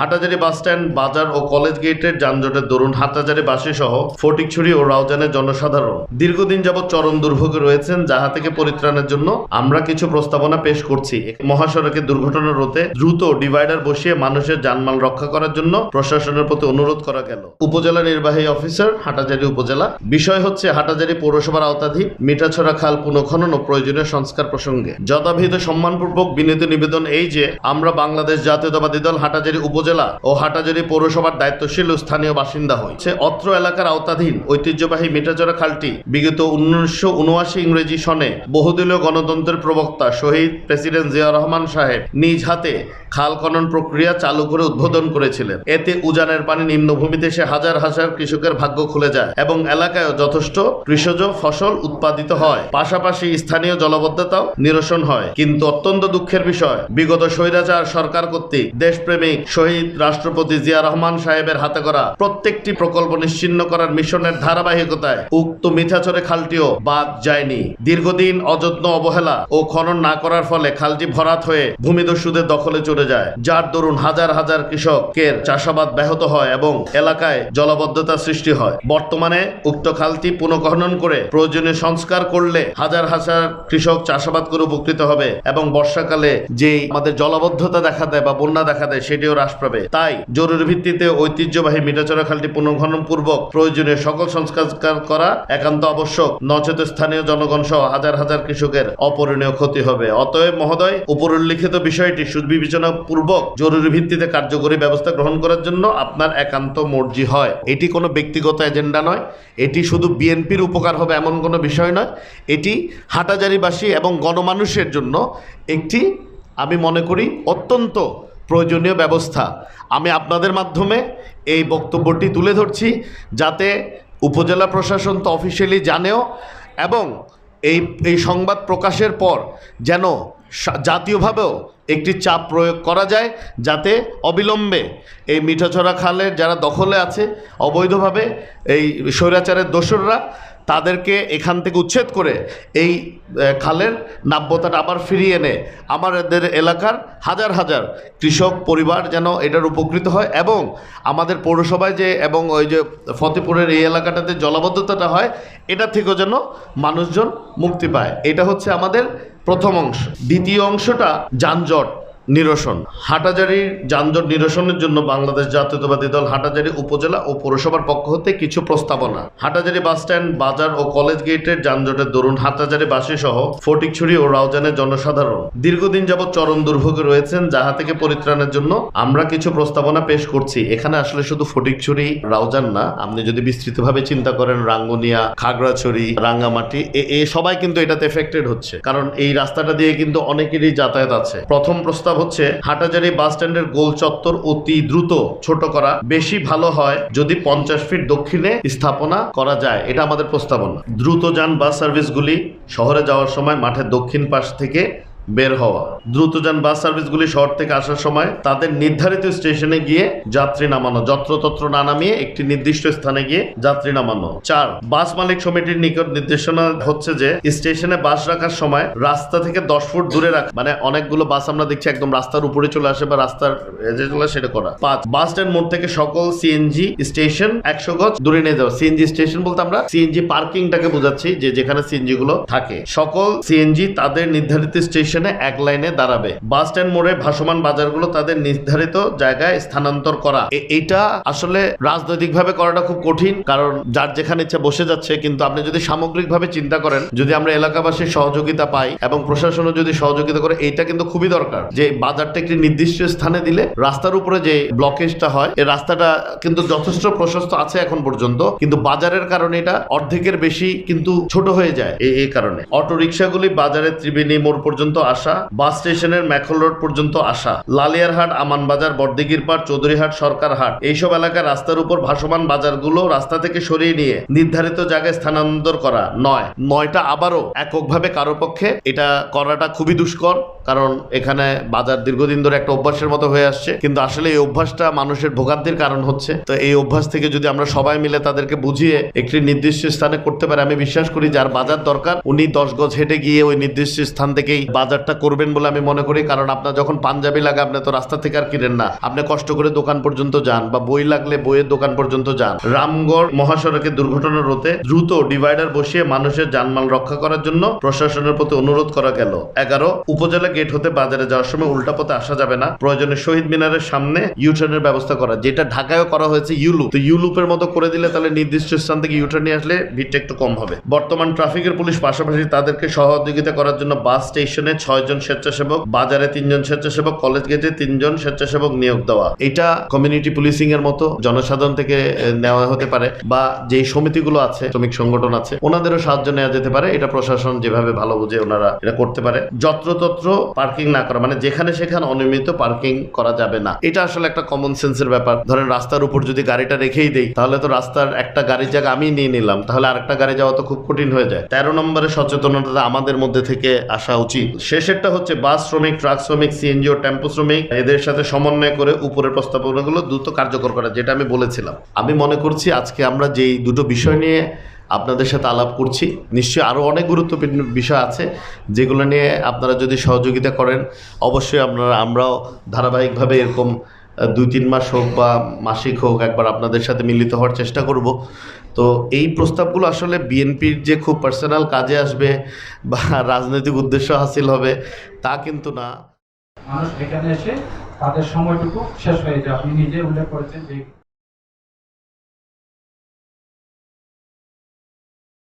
Hathazari bus stand বাজার ও college গেটের যানজটের দরুন হাটাজারি বাসী সহ ফটিকছড়ি ও রাউজানের জনসাধারণ। দীর্ঘদিন যাবৎ চরম দুর্ভোগে রয়েছেন, যাহা থেকে পরিত্রাণের জন্য আমরা কিছু প্রস্তাবনা পেশ করছি। মহাসড়কে দুর্ঘটনা রোধে দ্রুত ডিভাইডার বসিয়ে মানুষের জানমাল রক্ষা করার জন্য প্রশাসনের প্রতি অনুরোধ করা গেল। উপজেলা নির্বাহী অফিসার, হাটাজারি উপজেলা। বিষয় হচ্ছে, হাটাজারি পৌরসভার আওতাধীন মিঠাছড়া, খাল পুনঃখনন ও প্রয়োজনীয় সংস্কার প্রসঙ্গে। যথাবিহিত সম্মানপূর্বক বিনীত নিবেদন এই যে, আমরা বাংলাদেশ জাতীয়তাবাদী দল হাটাজারি উপজেলা ও হাটাজারি পৌরসভার দায়িত্বশীল স্থানীয় বাসিন্দা হয়েছে অত্র এলাকার আওতাধীন ঐতিহ্যবাহী মিঠাচড়া খালটি বিগত উনিশশো উনআশি ইংরেজি সনে বহুদলীয় গণতন্ত্রের প্রবক্তা শহীদ প্রেসিডেন্ট জিয়া রহমান সাহেব নিজ হাতে খাল খনন প্রক্রিয়া চালু করে উদ্বোধন করেছিলেন। এতে উজানের পানি নিম্নভূমিতে এসে হাজার হাজার কৃষকের ভাগ্য খুলে যায় এবং এলাকায় যথেষ্ট কৃষজ ফসল উৎপাদিত হয়। পাশাপাশি স্থানীয় জলবদ্ধতাও নিরসন হয়। কিন্তু অত্যন্ত দুঃখের বিষয়, বিগত স্বৈরাচার সরকার কর্তৃক দেশপ্রেমিক শহীদ রাষ্ট্রপতি জিয়া রহমান সাহেবের হাতে করা প্রত্যেকটি প্রকল্প নিশ্চিন্ন করার মিশনের ধারাবাহিকতায় উক্ত মিঠাচরে খালটিও বাদ যায়নি। দীর্ঘদিন অযত্ন, অবহেলা ও খনন না করার ফলে খালটি ভরাট হয়ে ভূমিদস্যুদের দখলে চলে যায়, যার দরুন হাজার হাজার কৃষকের চাষাবাদ ব্যাহত হয় এবং এলাকায় জলবদ্ধতা সৃষ্টি হয়। বর্তমানে উক্ত খালটি পুনঃখনন করে প্রয়োজনীয় সংস্কার করলে হাজার হাজার কৃষক চাষাবাদ করে উপকৃত হবে এবং বর্ষাকালে যে আমাদের জলবদ্ধতা দেখা দেয় বা বন্যা দেখা দেয়, সেটিও হ্রাস পাবে। তাই জরুরি ভিত্তিতে ঐতিহ্যবাহী মিঠাচড়া খালটি পুনঃখনন পূর্বক প্রয়োজনীয় সকল সংস্কার করা একান্ত আবশ্যক। নচেত স্থানীয় জনগণ সহ হাজার হাজার কৃষকের অপরণীয় ক্ষতি হবে। অতএব মহোদয়, উপরোল্লিখিত বিষয়টি সুবিবেচনা পূর্বক জরুরি ভিত্তিতে কার্যকরী ব্যবস্থা গ্রহণ করার জন্য আপনার একান্ত মর্জি হয়। এটি কোনো ব্যক্তিগত এজেন্ডা নয়। এটি শুধু বিএনপির উপকার হবে এমন কোনো বিষয় নয়। এটি হাটাজারিবাসী এবং গণমানুষের জন্য একটি, আমি মনে করি, অত্যন্ত প্রয়োজনীয় ব্যবস্থা। আমি আপনাদের মাধ্যমে এই বক্তব্যটি তুলে ধরছি যাতে উপজেলা প্রশাসন তো অফিসিয়ালি জানেও এবং এই এই সংবাদ প্রকাশের পর যেন জাতীয়ভাবেও একটি চাপ প্রয়োগ করা যায় যাতে অবিলম্বে এই মিঠাছড়া খালের যারা দখলে আছে, অবৈধভাবে এই স্বৈরাচারের দোসররা তাদেরকে এখান থেকে উচ্ছেদ করে এই খালের নাব্যতাটা আবার ফিরিয়ে এনে আমাদের এলাকার হাজার হাজার কৃষক পরিবার যেন এটার উপকৃত হয় এবং আমাদের পৌরসভায় যে এবং ওই যে ফতেপুরের এই এলাকাটাতে জলাবদ্ধতাটা হয়, এটা থেকেও যেন মানুষজন মুক্তি পায়। এটা হচ্ছে আমাদের প্রথম অংশ। দ্বিতীয় অংশটা যানজট। নিরসন। হাটাজারির যানজট নিরসনের জন্য বাংলাদেশ জাতীয়তাবাদী দল হাটাজারি উপজেলা ও পৌরসভার পক্ষ হতে কিছু প্রস্তাবনা। হাটাজারি বাসস্ট্যান্ড বাজার ও কলেজ গেটের যানজটের দরুন হাটাজারি বাসী সহ ফটিকছড়ি ও রাউজানের জনসাধারণ। দীর্ঘদিন যাবৎ চরম দুর্ভোগে রয়েছেন, যাহা থেকে পরিত্রাণের জন্য আমরা কিছু প্রস্তাবনা পেশ করছি। এখানে আসলে শুধু ফটিকছড়ি, রাউজান না, আপনি যদি বিস্তৃতভাবে চিন্তা করেন, রাঙ্গুনিয়া, খাগড়াছড়ি, রাঙ্গামাটি, এ- এ সবাই কিন্তু এটাতে এফেক্টেড হচ্ছে। কারণ এই রাস্তাটা দিয়ে কিন্তু অনেকেরই যাতায়াত আছে। প্রথম প্রস্তাব হচ্ছে, হাটাজারি বাস স্ট্যান্ডের গোল চত্বর অতি দ্রুত ছোট করা, বেশি ভালো হয় যদি পঞ্চাশ ফিট দক্ষিণে স্থাপনা করা যায়। এটা আমাদের প্রস্তাবনা। দ্রুত যান বাস সার্ভিসগুলি শহরে যাওয়ার সময় মাঠের দক্ষিণ পাশ থেকে বের হওয়া। দ্রুতযান বাস সার্ভিসগুলি শহর থেকে আসার সময়। তাদের নির্ধারিত স্টেশনে গিয়ে যাত্রী নামানো, যত্রতত্র না নামিয়ে একটি নির্দিষ্ট স্থানে গিয়ে যাত্রী নামানো। চার, বাস মালিক সমিতির নিকট নির্দেশনা হচ্ছে যে, স্টেশনে বাস রাখার সময় রাস্তা থেকে দশ ফুট দূরে রাখা মানে অনেকগুলো বাস আমরা দেখছি একদম রাস্তার উপরে চলে আসে বা রাস্তার চলে সেটা করা। পাঁচ, বাস স্ট্যান্ড মোড় থেকে সকল সিএনজি স্টেশন একশো গজ দূরে নিয়ে যাওয়া। সিএনজি স্টেশন বলতে আমরা সিএনজি পার্কিংটাকে বোঝাচ্ছি, যে যেখানে সিএনজি গুলো থাকে। সকল সিএনজি তাদের নির্ধারিত স্টেশনে এক লাইনে দাঁড়াবে। বাস স্ট্যান্ড মোড়ে ভাসমান বাজারগুলো তাদের নির্ধারিত জায়গায় স্থানান্তর করা। এটা আসলে রাজনৈতিকভাবে করাটা খুব কঠিন, কারণ যার যেখানে ইচ্ছা বসে যাচ্ছে, কিন্তু আপনি যদি সামগ্রিকভাবে চিন্তা করেন, যদি আমরা এলাকাবাসীর সহযোগিতা পাই এবং প্রশাসনও যদি সহযোগিতা করে এটা কিন্তু খুবই দরকার। যে বাজারটা একটি নির্দিষ্ট স্থানে দিলে রাস্তার উপরে যে ব্লকেজটা হয় এই রাস্তাটা কিন্তু যথেষ্ট প্রশস্ত আছে এখন পর্যন্ত, কিন্তু বাজারের কারণে এটা অর্ধেকের বেশি কিন্তু ছোট হয়ে যায় এই এই কারণে। অটো রিক্সাগুলি বাজারের ত্রিবেণী মোড় পর্যন্ত আসা, বাস স্টেশনের ম্যাখল রোড পর্যন্ত আসা, লালিয়ারহাট, আমানবাজার বর্দিগির পাড় চৌধুরীহাট, সরকারহাট। এইসব এলাকার রাস্তার উপর ভাসমান বাজারগুলো রাস্তা থেকে সরিয়ে নিয়ে নির্ধারিত জায়গায় স্থানান্তর করা। নয়, নয়টা আবারও এককভাবে কারও পক্ষে এটা করাটা খুবই দুষ্কর। কারণ এখানে বাজার দীর্ঘদিন ধরে একটা অভ্যাসের মতো হয়ে আসছে। কিন্তু আসলে এই অভ্যাসটা মানুষের ভোগান্তির কারণ হচ্ছে। তো এই অভ্যাস থেকে যদি আমরা সবাই মিলে তাদেরকে বুঝিয়ে একটি নির্দিষ্ট স্থানে করতে পারে, আমি বিশ্বাস করি যার বাজার দরকার, উনি দশ গজ হেঁটে গিয়ে ওই নির্দিষ্ট স্থান থেকেই বাজারটা করবেন বলে আমি মনে করি। কারণ আপনার যখন পাঞ্জাবি লাগে, আপনি তো রাস্তা থেকে আর কিনেন না। আপনি কষ্ট করে দোকান পর্যন্ত যান বা বই লাগলে বইয়ের দোকান পর্যন্ত যান। রামগড় মহাসড়কে দুর্ঘটনা রোধে দ্রুত ডিভাইডার বসিয়ে মানুষের জানমাল রক্ষা করার জন্য প্রশাসনের প্রতি অনুরোধ করা গেল। এগারো, উপজেলা গেট হতে বাজারে যাওয়ার সময় উল্টা পথে আসা যাবে না। প্রয়োজনে শহীদ মিনারের সামনে ইউটার্নের ব্যবস্থা করা। যেটা ঢাকায়ও করা হয়েছে ইউলুপ তো ইউলুপের মতো করে দিলে তাহলে নির্দিষ্ট স্থান থেকে ইউটার্ন নিয়ে আসলে ভিড়টা একটু কম হবে। বর্তমান ট্রাফিকের পুলিশ পাশাপাশি তাদেরকে সহযোগিতা করার জন্য বাস স্টেশনে ছয় জন স্বেচ্ছাসেবক, বাজারে তিনজন স্বেচ্ছাসেবক, কলেজ গেটে তিনজন স্বেচ্ছাসেবক নিয়োগ দেওয়া। এটা কমিউনিটি পুলিশিং এর মতো জনসাধারণ থেকে নেওয়া হতে পারে বা যেই সমিতিগুলো আছে, শ্রমিক সংগঠন আছে, ওনাদেরও সাহায্য নেওয়া যেতে পারে। এটা প্রশাসন যেভাবে ভালো বুঝে ওনারা এটা করতে পারে। যত্রতত্র পার্কিং না করা মানে যেখানে সেখানে অনিয়মিত পার্কিং করা যাবে না। এটা আসলে একটা কমন সেন্সের ব্যাপার। ধরেন রাস্তার উপর যদি গাড়িটা রেখেই দেই, তাহলে তো রাস্তার একটা গাড়ির জায়গা আমি নিয়ে নিলাম, তাহলে আরেকটা গাড়ি যাওয়া তো খুব কঠিন হয়ে যায়। তেরো নম্বরে সচেতনতা আমাদের মধ্যে থেকে আসা উচিত। শেষেরটা হচ্ছে বাস শ্রমিক, ট্রাক শ্রমিক সিএনজি ও টেম্পো শ্রমিক, এদের সাথে সমন্বয় করে উপরের প্রস্তাবনাগুলো দ্রুত কার্যকর করা, যেটা আমি বলেছিলাম। আমি মনে করছি আজকে আমরা যেই দুটো বিষয় নিয়ে আপনাদের সাথে আলাপ করছি। নিশ্চয়ই আরও অনেক গুরুত্বপূর্ণ বিষয় আছে, যেগুলো নিয়ে আপনারা যদি সহযোগিতা করেন, অবশ্যই আপনারা, আমরাও ধারাবাহিকভাবে এরকম দুই তিন মাস হোক বা মাসিক হোক একবার আপনাদের সাথে মিলিত হওয়ার চেষ্টা করব। তো এই প্রস্তাবগুলো আসলে বিএনপির যে খুব পার্সোনাল কাজে আসবে বা রাজনৈতিক উদ্দেশ্য হাসিল হবে, তা কিন্তু না। মানুষ এখানে এসে তাদের সময়টুকু শেষ হয়ে যায়। আপনি নিজে উল্লেখ করেছেন যে